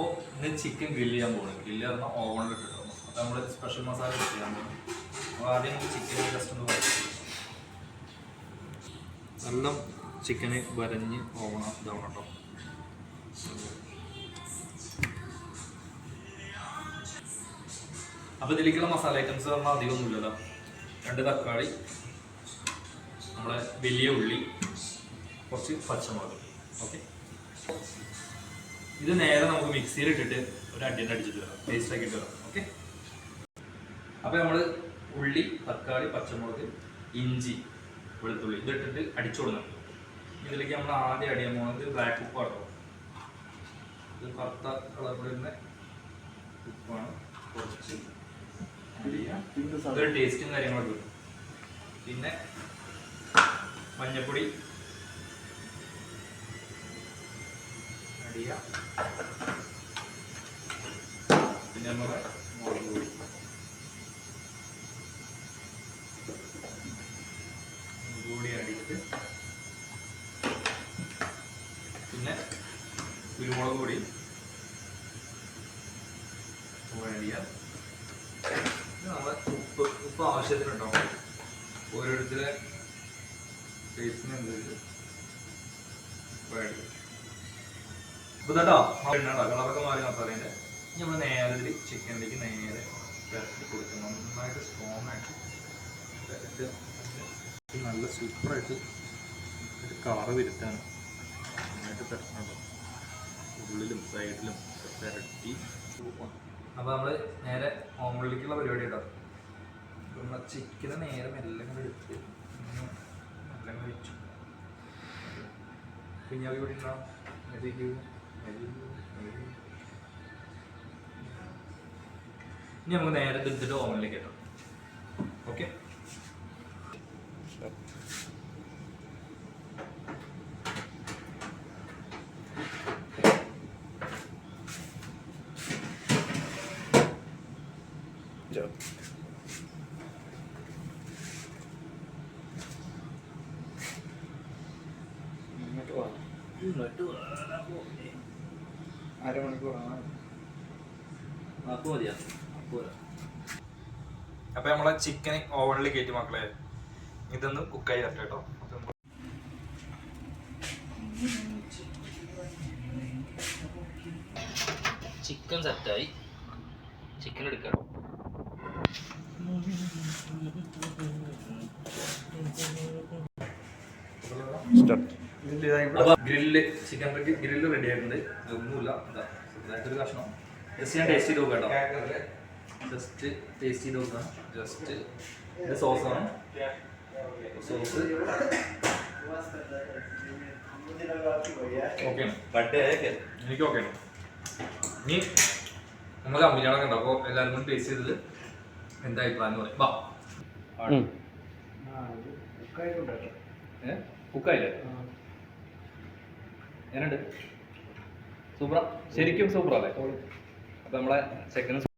അപ്പോൾ ഇന്ന് chicken grill ചെയ്യാൻ പോകണം ഗ്രില്ല് പറഞ്ഞാൽ ഓവണിൽ ഇട്ടിട്ടോ അപ്പോൾ നമ്മൾ സ്പെഷ്യൽ മസാല ചെയ്യാൻ പോകും അപ്പോൾ ആദ്യം ചിക്കൻ ജസ്റ്റ് ഒന്ന് വരയ്ക്കും നല്ല ചിക്കന് വരഞ്ഞ് ഓവണ ഇതാവണം കേട്ടോ അപ്പോൾ ഇതിലേക്കുള്ള മസാല ഐറ്റംസ് പറഞ്ഞാൽ അധികമൊന്നുമില്ലല്ലോ രണ്ട് തക്കാളി നമ്മുടെ വലിയ ഉള്ളി കുറച്ച് പച്ചമുളക്. ഓക്കെ ഇത് നേരെ നമുക്ക് മിക്സിയിൽ ഇട്ടിട്ട് ഒരു അടിയൻ അടിച്ചിട്ട് വരാം. ടേസ്റ്റ് ആക്കിയിട്ട് വരാം. ഓക്കെ അപ്പോൾ നമ്മൾ ഉള്ളി തക്കാളി പച്ചമുളക് ഇഞ്ചി വെളുത്തുള്ളി ഇതിട്ടിട്ട് അടിച്ചു കൊടുക്കണം. ഇതിലേക്ക് നമ്മൾ ആദ്യം അടിയാൻ പോകുന്നത് ബ്ലാക്ക് ഉപ്പാണ് ഇത് കറുത്ത കളർ വരുന്ന ഉപ്പാണ്. കുറച്ച് അടിയാം ടേസ്റ്റും കാര്യങ്ങളൊക്കെ പിന്നെ മഞ്ഞപ്പൊടി അടിയ പിന്നെ നമ്മുടെ മുളക് പൊടി മുളക് പൊടി പിന്നെ കുരുമുളക് പൊടി അടിയ ഇത് നമ്മളെ ഉപ്പ് ഉപ്പ് ആവശ്യത്തിനുണ്ടാവും ഓരോരുത്തരെ ടേസ്റ്റിന് എന്തൊരു ഇപ്പൊ കേട്ടോ കളറൊക്കെ മാറി ഇനി നമ്മൾ നേരെ ഇതിൽ ചിക്കനിലേക്ക് നേരെ പെരട്ടി കൊടുക്കും നന്നായിട്ട് സ്ട്രോങ് ആയിട്ട് നല്ല സൂപ്പറായിട്ട് ഒരു കളറ് വരുത്താണ്. നന്നായിട്ട് കേട്ടോ ഉള്ളിലും സൈഡിലും പെരട്ടി അപ്പോൾ നമ്മൾ നേരെ ഓംലിലേക്കുള്ള പരിപാടി കേട്ടോ നമ്മൾ ചിക്കന് നേരെ മെല്ലെ കൂടെ എടുത്ത് മെല്ലെ കൂടെ വെച്ചു. കുഞ്ഞാവി ഇവിടെ ഉണ്ടാവും ഇനി നമുക്ക് നേരെ എടുത്തിട്ട് ഓവനിലേക്ക് ഇട്ടോ ഓക്കെ അപ്പൊ നമ്മളെ ചിക്കൻ ഓവനിൽ കയറ്റി മക്കളെ ഇതൊന്ന് കുക്കായി തരട്ടെ കേട്ടോ ചിക്കൻ സെറ്റായി ചിക്കൻ എടുക്കാം. അപ്പൊ ഗ്രില്ല് ചിക്കൻ ഗ്രില്ല് റെഡി ആയിട്ടുണ്ട്. ഒന്നുമില്ല. എന്താ ചെറുതായിട്ടൊരു കഷ്ണം. ജസ്റ്റ് ഞാൻ ടേസ്റ്റ് ചെയ്ത് നോക്കാം ജസ്റ്റ് ടേസ്റ്റ് ചെയ്ത് നോക്കാം. ജസ്റ്റ് ഇത് സോസാണ് സോസ് ഓക്കെ എനിക്ക് ഓക്കെ ഇനി നമ്മൾ കമ്പനികളൊക്കെ ഉണ്ട് അപ്പോൾ എല്ലാവരും കൂടി ടേസ്റ്റ് ചെയ്തത് എന്താ അഭിപ്രായം എന്ന് പറയും. വാ. ഏ? കുക്കായില്ലേ? ഞാനുണ്ട്. സൂപ്പറ ശരിക്കും സൂപ്പറല്ലേ അപ്പൊ നമ്മളെ സെക്കൻഡ്